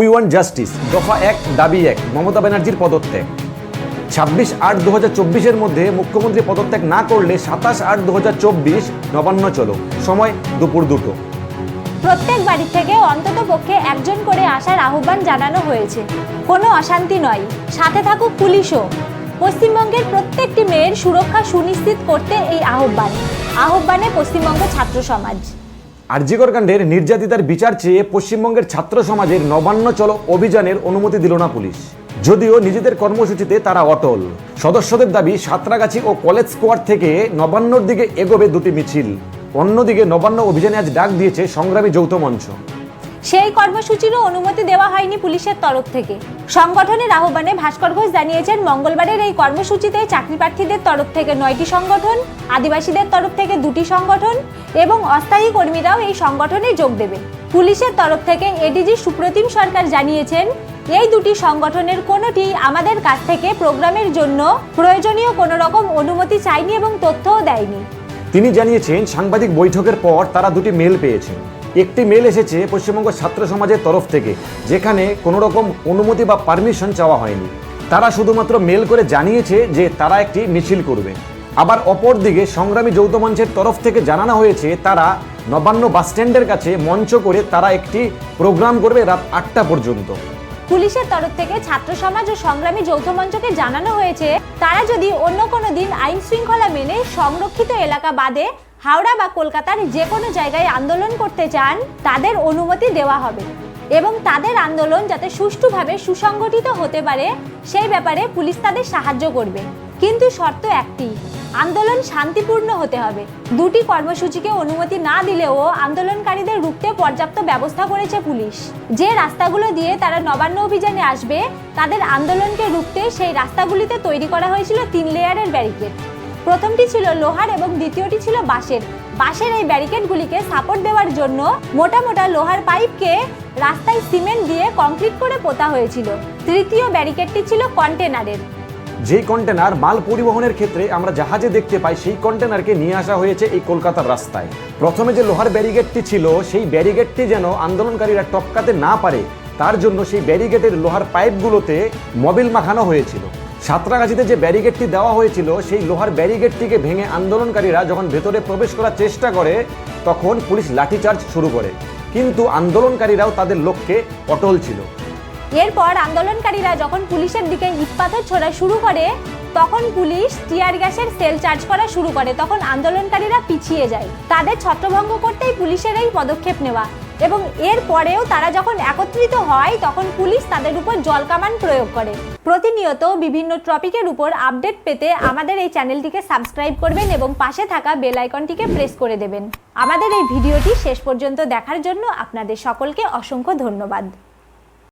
We want justice দফা এক, দাবি এক, মমতা ব্যানার্জির পদত্যাগ। ছাব্বিশ আট দু হাজার চব্বিশের মধ্যে মুখ্যমন্ত্রী পদত্যাগ না করলে সাতাশ আট দু হাজার চব্বিশ নবান্ন চলো। সময় দুপুর দুটো। প্রত্যেক বাড়ি থেকে অন্তত পক্ষে একজন করে আসার আহ্বান জানানো হয়েছে। কোনো অশান্তি নয়। সাথে থাকুক পুলিশও। পশ্চিমবঙ্গের প্রত্যেকটি মেয়ের সুরক্ষা সুনিশ্চিত করতে এই আহ্বান। আহ্বানে পশ্চিমবঙ্গ ছাত্র সমাজ। আরজিকর কাণ্ডের নির্যাতিতার বিচার চেয়ে পশ্চিমবঙ্গের ছাত্র সমাজের নবান্ন চলো অভিযানের অনুমতি দিল না পুলিশ। যদিও নিজেদের কর্মসূচিতে তারা অটল। সদস্যদের দাবি সাঁতরাগাছি ও কলেজ স্কোয়ার থেকে নবান্নর দিকে এগোবে দুটি মিছিল। অন্যদিকে নবান্ন অভিযানে আজ ডাক দিয়েছে সংগ্রামী যৌথ মঞ্চ। সেই কর্মসূচিরও অনুমতি দেওয়া হয়নি পুলিশের তরফ থেকে। সংগঠনের আহ্বানে ভাস্কর ঘোষ জানিয়েছেন, মঙ্গলবারের এই কর্মসূচিতে চাকরি প্রার্থীদের তরফ থেকে নয়টি সংগঠন, আদিবাসীদের তরফ থেকে দুটি সংগঠন এবং অস্থায়ী কর্মীরাও এই সংগঠনে যোগ দেবে পুলিশের তরফ থেকে এডিজি সুপ্রতিম সরকার জানিয়েছেন, এই দুটি সংগঠনের কোনোটি আমাদের কাছ থেকে প্রোগ্রামের জন্য প্রয়োজনীয় কোনো রকম অনুমতি চায়নি এবং তথ্যও দেয়নি। তিনি জানিয়েছেন, সাংবাদিক বৈঠকের পর তারা দুটি মেল পেয়েছেন। একটি মেল এসেছে পশ্চিমবঙ্গ ছাত্র সমাজের তরফ থেকে, যেখানে কোনো রকম অনুমতি বা পারমিশন চাওয়া হয়নি। তারা শুধুমাত্র মেল করে জানিয়েছে যে তারা একটি মিছিল করবে। আবার অপরদিকে সংগ্রামী যৌথ মঞ্চের তরফ থেকে জানানো হয়েছে, তারা নবান্ন বাসস্ট্যান্ডের কাছে মঞ্চ করে তারা একটি প্রোগ্রাম করবে রাত আটটা পর্যন্ত। পুলিশের তরফ থেকে ছাত্র সমাজ ও সংগ্রামী যৌথ মঞ্চকে জানানো হয়েছে, তারা যদি অন্য কোনো দিন আইন শৃঙ্খলা মেনে সংরক্ষিত এলাকা বাদে হাওড়া বা কলকাতার যে কোনো জায়গায় আন্দোলন করতে চান, তাদের অনুমতি দেওয়া হবে। এবং তাদের আন্দোলন যাতে সুষ্ঠুভাবে সুসংগঠিত হতে পারে, সেই ব্যাপারে পুলিশ তাদের সাহায্য করবে। কিন্তু শর্ত একটি, আন্দোলন শান্তিপূর্ণ হতে হবে। দুটি কর্মসূচিকে অনুমতি না দিলেও আন্দোলনকারীদের রুখতে পর্যাপ্ত ব্যবস্থা করেছে পুলিশ। যে রাস্তাগুলো দিয়ে তারা নবান্ন অভিযানে আসবে, তাদের আন্দোলনকে রুখতে সেই রাস্তাগুলিতে তৈরি করা হয়েছিল তিন লেয়ারের ব্যারিকেড। প্রথমটি ছিল লোহার এবং দ্বিতীয়টি ছিল বাঁশের। বাঁশের এই ব্যারিকেডগুলিকে সাপোর্ট দেওয়ার জন্য মোটা মোটা লোহার পাইপকে রাস্তায় সিমেন্ট দিয়ে কংক্রিট করে পোতা হয়েছিল। তৃতীয় ব্যারিকেডটি ছিল কন্টেনারের। যেই কন্টেনার মাল পরিবহনের ক্ষেত্রে আমরা জাহাজে দেখতে পাই, সেই কন্টেনারকে নিয়ে আসা হয়েছে এই কলকাতার রাস্তায়। প্রথমে যে লোহার ব্যারিগেডটি ছিল, সেই ব্যারিগেডটি যেন আন্দোলনকারীরা টপকাতে না পারে, তার জন্য সেই ব্যারিগেডের লোহার পাইপগুলোতে মবিল মাখানো হয়েছিল। সাঁতরাগাছিতে যে ব্যারিগেডটি দেওয়া হয়েছিল, সেই লোহার ব্যারিগেডটিকে ভেঙে আন্দোলনকারীরা যখন ভেতরে প্রবেশ করার চেষ্টা করে, তখন পুলিশ লাঠিচার্জ শুরু করে। কিন্তু আন্দোলনকারীরাও তাদের লক্ষ্যে অটল ছিল। এরপর আন্দোলনকারীরা যখন পুলিশের দিকে ইটপাথর ছোড়া শুরু করে, তখন পুলিশ টিয়ার গ্যাসের সেল চার্জ করা শুরু করে। তখন আন্দোলনকারীরা পিছিয়ে যায়। তাদের ছত্রভঙ্গ করতেই পুলিশের এই পদক্ষেপ নেওয়া। এবং এর পরেও তারা যখন একত্রিত হয়, তখন পুলিশ তাদের উপর জলকামান প্রয়োগ করে। প্রতিনিয়ত বিভিন্ন টপিকের উপর আপডেট পেতে আমাদের এই চ্যানেলটিকে সাবস্ক্রাইব করবেন এবং পাশে থাকা বেল আইকনটিকে প্রেস করে দেবেন। আমাদের এই ভিডিওটি শেষ পর্যন্ত দেখার জন্য আপনাদের সকলকে অসংখ্য ধন্যবাদ।